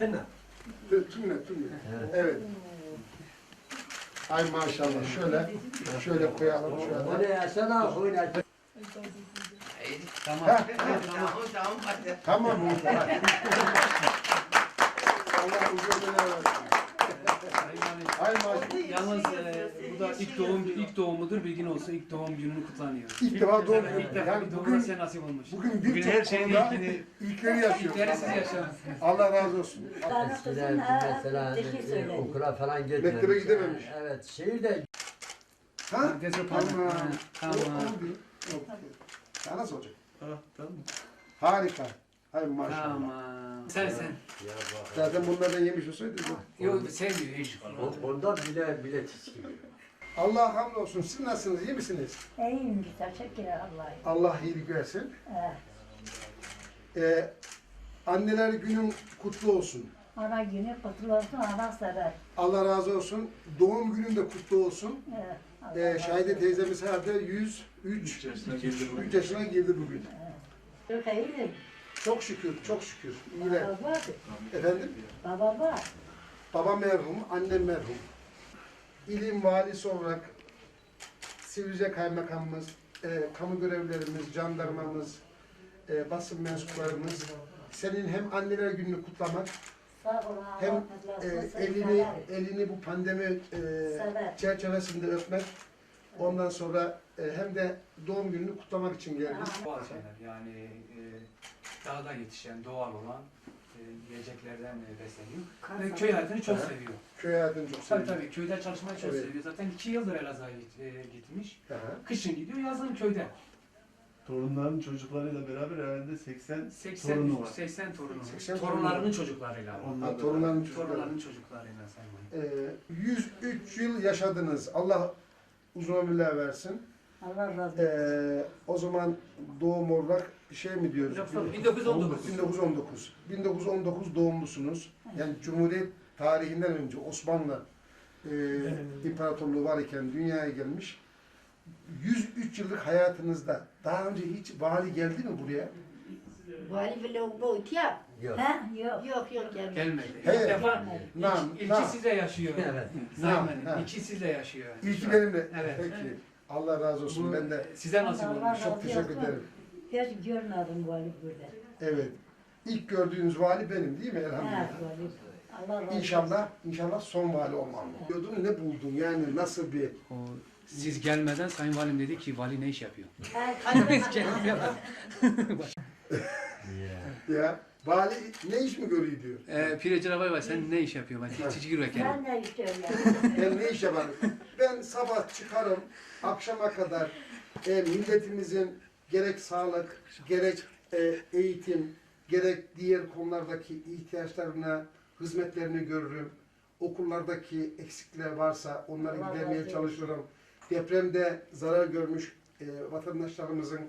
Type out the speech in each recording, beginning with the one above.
Tena. Tümle, tümle. Evet. Ay maşallah. Şöyle, şöyle koyalım. Şöyle. Oraya sana oyna. Tamam. Tamam tamam? Allah uzun ömürler versin. Yalnız e, bu da ilk doğum ilk doğumudur. Bir gün olsa ilk doğum gününü kutlanıyor. İlk defa doğum Evet, ilk günü. defa Yani bir doğum bugün, size nasip olmuş. bugün Bugün birçok her şeyin konuda ilkini ilkleri yaşıyoruz. ilkleri siz yaşamışsınız. Allah razı olsun. Bana Eskiden kızım ha, mesela e, okula falan gitmemiş. Mektebe gidememiş. Evet, şehirde Ha? Dezo Tamam. Tamam. Tamam. Yok. Ya nasıl olacak? Ha, tamam. Harika. Hay maşallah. Tamam. Sen sen. Zaten bunlardan yemiş olsaydı. Yok sevmiyor hiç. o- ondan bile bile tiskiliyor. Allah'a hamdolsun. Siz nasılsınız? İyi misiniz? İyiyim teşekkürler Allah'a. Allah iyilik versin. Ee, Ee, anneler günün kutlu olsun. ana günü kutlu olsun, ana sever. Allah razı olsun. Doğum günün de kutlu olsun. Ee, Allah Ee, razı Şahide olsun. teyzemiz herhalde 103 3 yaşına girdi bugün. Çok iyiyim. Çok şükür, çok şükür. İyiler. Baba var, Efendim? baba var. Baba merhum, annem merhum. İlim valisi olarak Sivrice Kaymakamımız, e, kamu görevlilerimiz, jandarmamız, e, basın mensuplarımız senin hem anneler gününü kutlamak hem e, elini elini bu pandemi e, çerçevesinde öpmek ondan sonra e, hem de doğum gününü kutlamak için geldik. Doğal şeyler yani e, dağda yetişen doğal olan e, yiyeceklerden e, besleniyor. Ve köy hayatını çok seviyor. Köy hayatını çok Tabii seviyorum. tabii köyde çalışmayı çok Evet. seviyor. Zaten iki yıldır Elazığ'a git- e, gitmiş. Hı. Kışın gidiyor, yazın köyde. Torunların çocuklarıyla beraber herhalde 80 80 torunu var. 80 torunu. 80 Torunlarının çocuklarıyla. Onunla Ha, beraber. torunların çocukları. Torunlarının çocuklarıyla saymayın. Ee, 103 yıl yaşadınız. Allah uzun ömürler versin. Allah razı olsun. Ee, o zaman doğum olarak şey mi diyoruz? 1919. 1919. 1919 doğumlusunuz. Yani Cumhuriyet tarihinden önce Osmanlı e, İmparatorluğu var iken dünyaya gelmiş. 103 yıllık hayatınızda daha önce hiç vali geldi mi buraya? Vali bile bu ya. Yok. Ha? Yok. Yok yok gelmedi. Gelmedi. İlk He. defa Nam, ilk, nam. sizle yaşıyor. Evet. Saymayın. Ha. İlki sizle yaşıyor. İlki benimle. Evet. Peki. Allah razı olsun. Bu ben de size nasip Allah olmuş. razı çok teşekkür ederim. Hiç görmedim vali burada. Evet. İlk gördüğünüz vali benim değil mi Ha, elhamdülillah? vali. Allah razı olsun. İnşallah, inşallah son vali olmam. Diyordun ne buldun yani nasıl bir O, siz gelmeden Sayın Valim dedi ki vali ne iş yapıyor? Ya. ya vali ne iş mi görüyor diyor. Ee, Pireci Rabay var sen ne iş yapıyor? Ben çiçek. Ben de istiyorum. Ben ne iş yaparım? Ben sabah çıkarım, akşama kadar e, milletimizin gerek sağlık, gerek e, eğitim, gerek diğer konulardaki ihtiyaçlarına, hizmetlerini görürüm. Okullardaki eksikler varsa onları Allah gidermeye razı olsun. çalışırım. Depremde zarar görmüş e, vatandaşlarımızın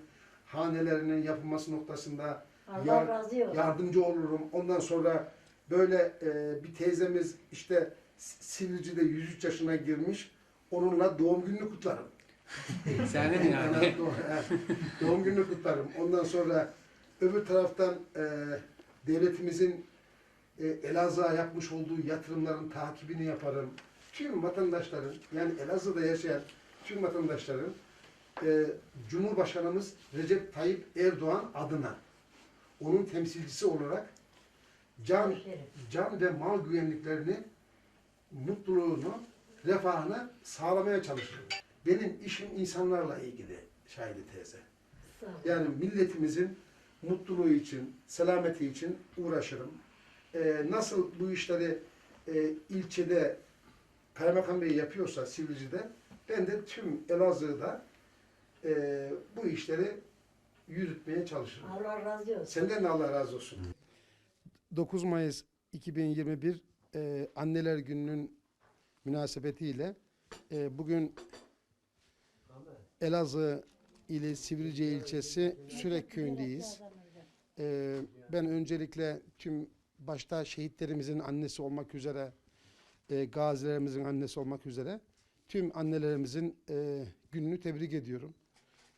hanelerinin yapılması noktasında Allah Yar- razı olsun. yardımcı olurum. Ondan sonra böyle e, bir teyzemiz işte S- Sivrice'de 103 yaşına girmiş. Onunla doğum gününü kutlarım. Sen de yani? Doğum, doğum gününü kutlarım. Ondan sonra öbür taraftan e, devletimizin e, Elazığ'a yapmış olduğu yatırımların takibini yaparım. Tüm vatandaşların yani Elazığ'da yaşayan tüm vatandaşların e, Cumhurbaşkanımız Recep Tayyip Erdoğan adına onun temsilcisi olarak can can ve mal güvenliklerini, mutluluğunu, refahını sağlamaya çalışırım. Benim işim insanlarla ilgili Şahide teyze. Yani milletimizin mutluluğu için, selameti için uğraşırım. Ee, nasıl bu işleri e, ilçede Kaymakam Bey yapıyorsa Sivrice'de, ben de tüm Elazığ'da e, bu işleri yürütmeye çalışırım. Allah razı olsun. Senden de Allah razı olsun. 9 Mayıs 2021 e, Anneler Günü'nün münasebetiyle e, bugün Elazığ ili Sivrice ilçesi Sürek köyündeyiz. E, ben öncelikle tüm başta şehitlerimizin annesi olmak üzere, e, gazilerimizin annesi olmak üzere tüm annelerimizin e, gününü tebrik ediyorum.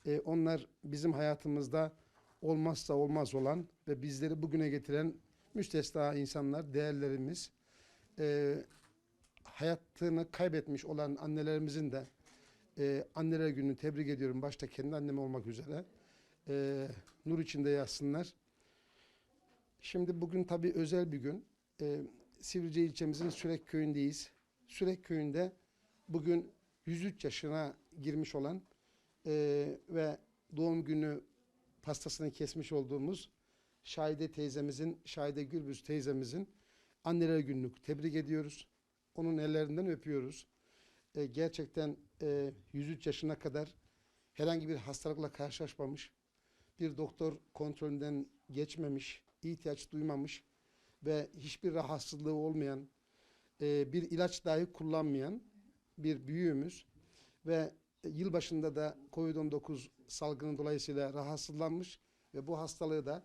E, onlar bizim hayatımızda olmazsa olmaz olan ve bizleri bugüne getiren müstesna insanlar, değerlerimiz, e, hayatını kaybetmiş olan annelerimizin de e, anneler gününü tebrik ediyorum. Başta kendi annem olmak üzere. E, nur içinde yatsınlar. Şimdi bugün tabii özel bir gün. E, Sivrice ilçemizin Sürek köyündeyiz. Sürek köyünde bugün 103 yaşına girmiş olan e, ve doğum günü pastasını kesmiş olduğumuz Şahide teyzemizin, Şahide Gürbüz teyzemizin anneler gününü tebrik ediyoruz. Onun ellerinden öpüyoruz. E, gerçekten e, 103 yaşına kadar herhangi bir hastalıkla karşılaşmamış, bir doktor kontrolünden geçmemiş, ihtiyaç duymamış ve hiçbir rahatsızlığı olmayan, e, bir ilaç dahi kullanmayan bir büyüğümüz ve yılbaşında da COVID-19 salgını dolayısıyla rahatsızlanmış ve bu hastalığı da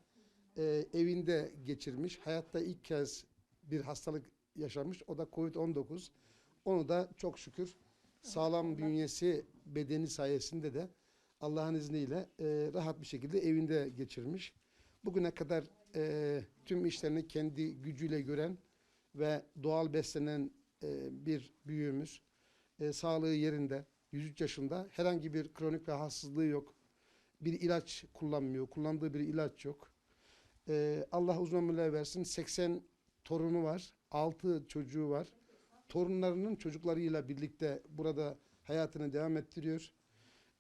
e, evinde geçirmiş. Hayatta ilk kez bir hastalık yaşamış. O da COVID-19. Onu da çok şükür sağlam bünyesi bedeni sayesinde de Allah'ın izniyle e, rahat bir şekilde evinde geçirmiş. Bugüne kadar e, tüm işlerini kendi gücüyle gören ve doğal beslenen e, bir büyüğümüz. E, sağlığı yerinde, 103 yaşında herhangi bir kronik rahatsızlığı yok. Bir ilaç kullanmıyor, kullandığı bir ilaç yok. E, Allah uzun ömürler versin. 80 torunu var, 6 çocuğu var. Torunlarının çocuklarıyla birlikte burada hayatını devam ettiriyor.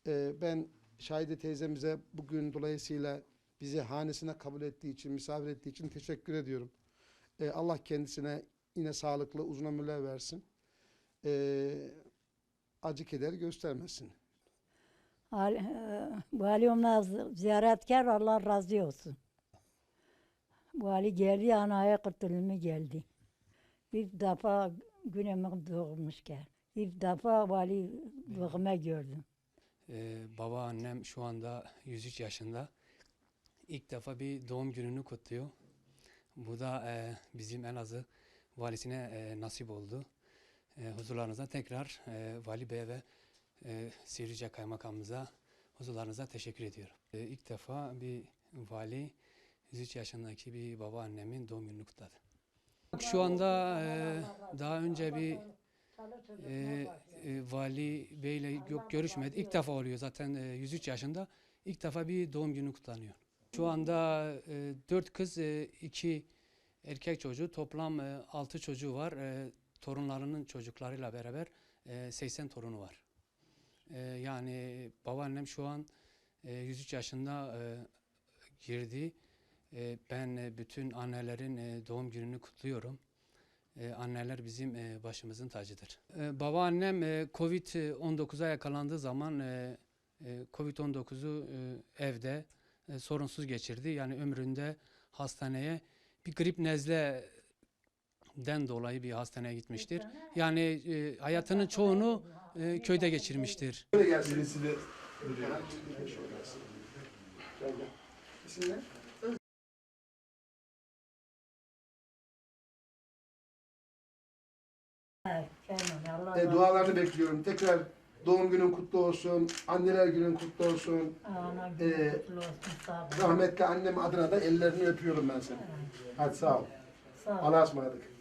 E, ben Şahide teyzemize bugün dolayısıyla bizi hanesine kabul ettiği için, misafir ettiği için teşekkür ediyorum. E, Allah kendisine yine sağlıklı uzun ömürler versin. E, acı keder göstermesin. Al- e, Valiyomla ziyaretkar Allah razı olsun. Vali geldi anaya kurtulma geldi. İlk defa günümü doğmuşken. İlk defa vali doğuma gördüm. Ee, baba annem şu anda 103 yaşında. İlk defa bir doğum gününü kutluyor. Bu da e, bizim Elazığ valisine e, nasip oldu. E, huzurlarınıza tekrar e, Vali Bey ve e, Sivrice Kaymakamımıza huzurlarınıza teşekkür ediyorum. E, ilk defa bir vali 103 yaşındaki bir baba annemin doğum gününü kutladı. Şu anda e, daha önce bir e, e, vali beyle yok görüşmedi. İlk defa oluyor zaten e, 103 yaşında. İlk defa bir doğum günü kutlanıyor. Şu anda e, 4 kız, 2 erkek çocuğu, toplam 6 çocuğu var. E, torunlarının çocuklarıyla beraber e, 80 torunu var. E, yani babaannem şu an e, 103 yaşında e, girdi. E, ben e, bütün annelerin e, doğum gününü kutluyorum. Anneler bizim e, başımızın tacıdır. Babaannem e, Covid-19'a yakalandığı zaman e, e, Covid-19'u e, evde e, sorunsuz geçirdi. Yani ömründe hastaneye bir grip nezleden dolayı bir hastaneye gitmiştir. Yani e, hayatının çoğunu e, köyde geçirmiştir. Böyle gelsin. Birisi de Gel, gel. İsim ne? E, dualarını bekliyorum. Tekrar doğum günün kutlu olsun. Anneler günün kutlu olsun. Ana Ee, günü kutlu olsun. Sağ olun. Rahmetli annem adına da ellerini öpüyorum ben seni. Hadi sağ ol. Sağ olun. Allah'a ısmarladık.